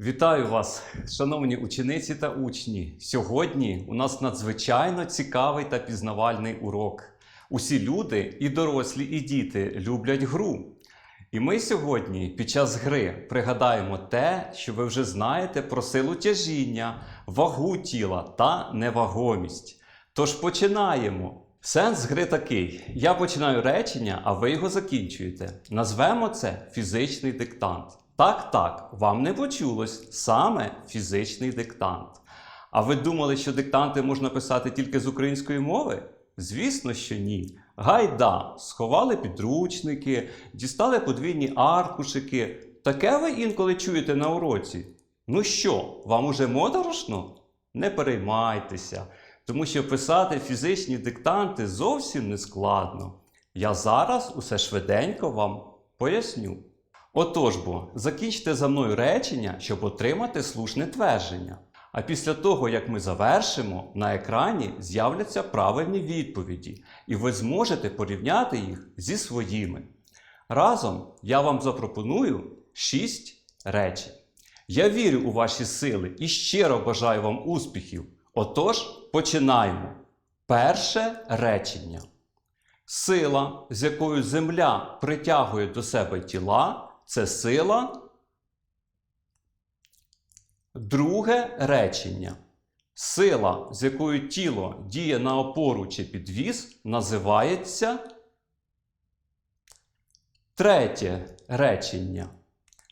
Вітаю вас, шановні учениці та учні. Сьогодні у нас надзвичайно цікавий та пізнавальний урок. Усі люди, і дорослі, і діти люблять гру. І ми сьогодні під час гри пригадаємо те, що ви вже знаєте про силу тяжіння, вагу тіла та невагомість. Тож починаємо. Сенс гри такий: я починаю речення, а ви його закінчуєте. Назвемо це фізичний диктант. Так, так, вам не почулось саме фізичний диктант. А ви думали, що диктанти можна писати тільки з української мови? Звісно, що ні. Гайда, сховали підручники, дістали подвійні аркушики. Таке ви інколи чуєте на уроці. Ну що, вам уже моторошно? Не переймайтеся, тому що писати фізичні диктанти зовсім не складно. Я зараз усе швиденько вам поясню. Отож бо, закінчте за мною речення, щоб отримати слушне твердження. А після того, як ми завершимо, на екрані з'являться правильні відповіді, і ви зможете порівняти їх зі своїми. Разом я вам запропоную 6 речень. Я вірю у ваші сили і щиро бажаю вам успіхів. Отож, починаємо. Перше речення. Сила, з якою Земля притягує до себе тіла, це сила. Друге речення. Сила, з якою тіло діє на опору чи підвіз, називається. Третє речення.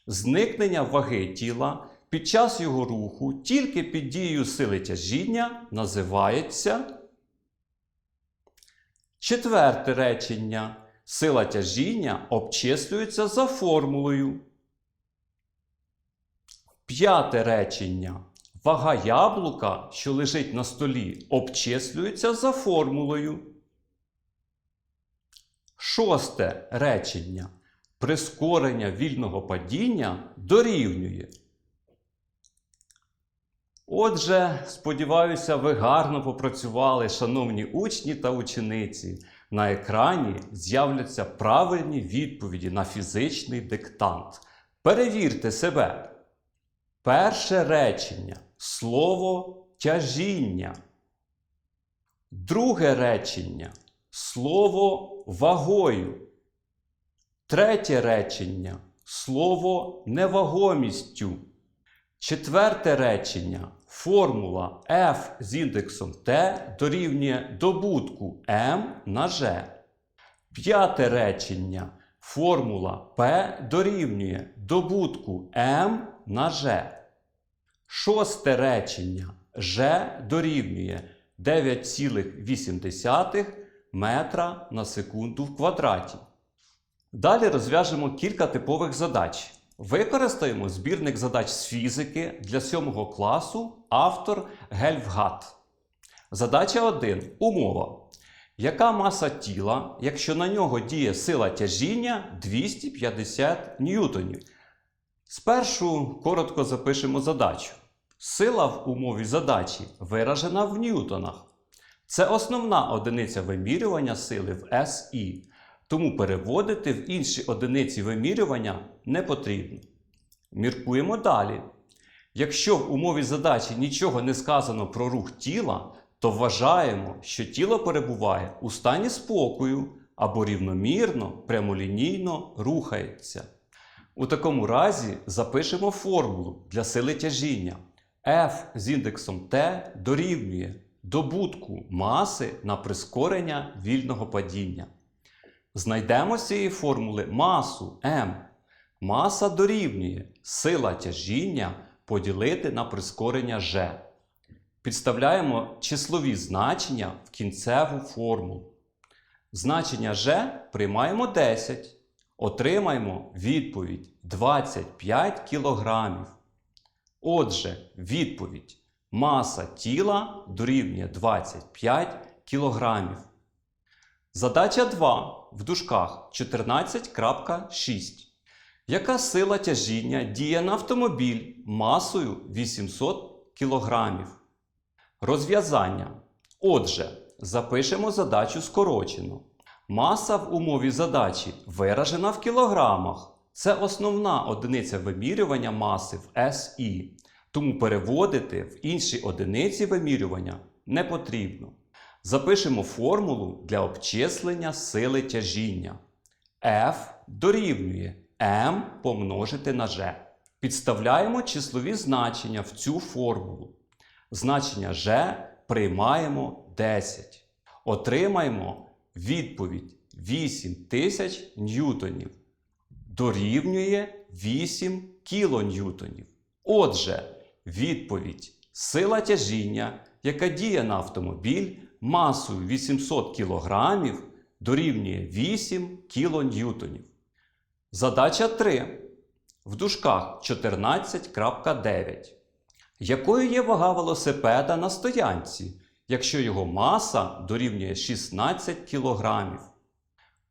Зникнення ваги тіла під час його руху тільки під дією сили тяжіння називається. Четверте речення. Сила тяжіння обчислюється за формулою. П'яте речення. Вага яблука, що лежить на столі, обчислюється за формулою. Шосте речення. Прискорення вільного падіння дорівнює. Отже, сподіваюся, ви гарно попрацювали, шановні учні та учениці. На екрані з'являться правильні відповіді на фізичний диктант. Перевірте себе. Перше речення слово тяжіння. Друге речення слово вагою. Третє речення слово невагомістю. Четверте речення формула F з індексом T дорівнює добутку M на G. П'яте речення формула P дорівнює добутку M на G. Шосте речення G дорівнює 9,8 метра на секунду в квадраті. Далі розв'яжемо кілька типових задач. Використаємо збірник задач з фізики для 7 класу автор Гельфгат. Задача 1. Умова. Яка маса тіла, якщо на нього діє сила тяжіння 250 ньютонів? Спершу коротко запишемо задачу. Сила в умові задачі виражена в ньютонах. Це основна одиниця вимірювання сили в SI. Тому переводити в інші одиниці вимірювання не потрібно. Міркуємо далі. Якщо в умові задачі нічого не сказано про рух тіла, то вважаємо, що тіло перебуває у стані спокою або рівномірно, прямолінійно рухається. У такому разі запишемо формулу для сили тяжіння. F з індексом T дорівнює добутку маси на прискорення вільного падіння. Знайдемо з цієї формули масу m. Маса дорівнює сила тяжіння поділити на прискорення g. Підставляємо числові значення в кінцеву формулу. Значення g приймаємо 10. Отримаємо відповідь 25 кг. Отже, відповідь маса тіла дорівнює 25 кг. Задача 2 в дужках 14.6. Яка сила тяжіння діє на автомобіль масою 800 кг? Розв'язання. Отже, запишемо задачу скорочено. Маса в умові задачі виражена в кілограмах. це основна одиниця вимірювання маси в SI, тому переводити в інші одиниці вимірювання не потрібно. Запишемо формулу для обчислення сили тяжіння. F дорівнює m помножити на g. Підставляємо числові значення в цю формулу. Значення g приймаємо 10. Отримаємо відповідь 8000 ньютонів. Дорівнює 8 кілоньютонів. Отже, відповідь сила тяжіння, яка діє на автомобіль масою 800 кг, дорівнює 8 кілоньютонів. Задача 3. В дужках 14.9. Якою є вага велосипеда на стоянці, якщо його маса дорівнює 16 кг?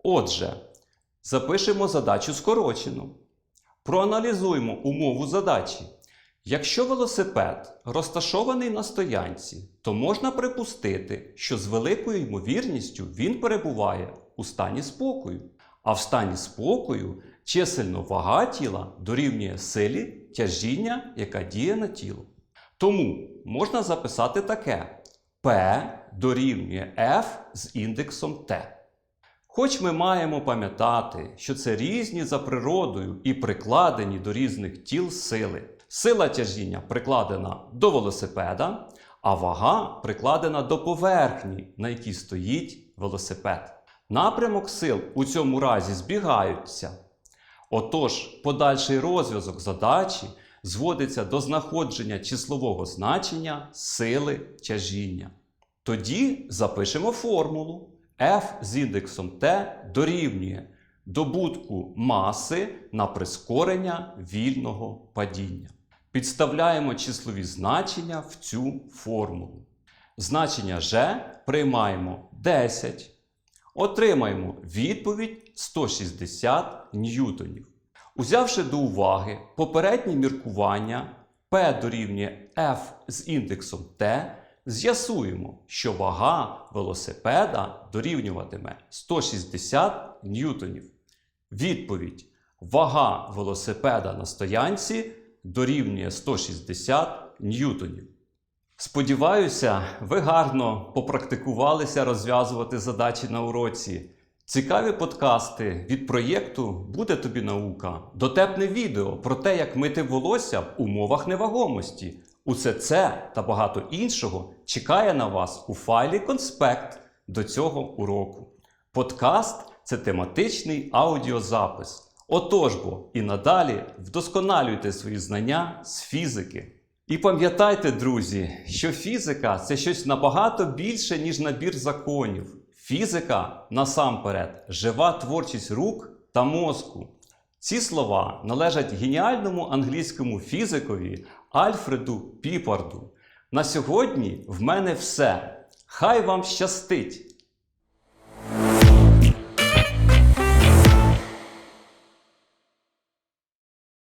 Отже, запишемо задачу скорочену. Проаналізуємо умову задачі. Якщо велосипед розташований на стоянці, то можна припустити, що з великою ймовірністю він перебуває у стані спокою. А в стані спокою чисельно вага тіла дорівнює силі тяжіння, яка діє на тіло. Тому можна записати таке: P дорівнює F з індексом T. Хоч ми маємо пам'ятати, що це різні за природою і прикладені до різних тіл сили. Сила тяжіння прикладена до велосипеда, а вага прикладена до поверхні, на якій стоїть велосипед. Напрямок сил у цьому разі збігаються. Отож, подальший розв'язок задачі зводиться до знаходження числового значення сили тяжіння. Тоді запишемо формулу. F з індексом T дорівнює добутку маси на прискорення вільного падіння. Підставляємо числові значення в цю формулу. Значення G приймаємо 10. Отримаємо відповідь 160 ньютонів. Узявши до уваги попередні міркування P дорівнює F з індексом T, з'ясуємо, що вага велосипеда дорівнюватиме 160 ньютонів. Відповідь: вага велосипеда на стоянці дорівнює 160 ньютонів. Сподіваюся, ви гарно попрактикувалися розв'язувати задачі на уроці. Цікаві подкасти від проєкту Буде тобі наука, дотепне відео про те, як мити волосся в умовах невагомості. Усе це та багато іншого чекає на вас у файлі конспект до цього уроку. Подкаст це тематичний аудіозапис. Отож бо і надалі вдосконалюйте свої знання з фізики. І пам'ятайте, друзі, що фізика це щось набагато більше, ніж набір законів. Фізика насамперед жива творчість рук та мозку. Ці слова належать геніальному англійському фізикові Альфреду Піпарду. На сьогодні в мене все. Хай вам щастить!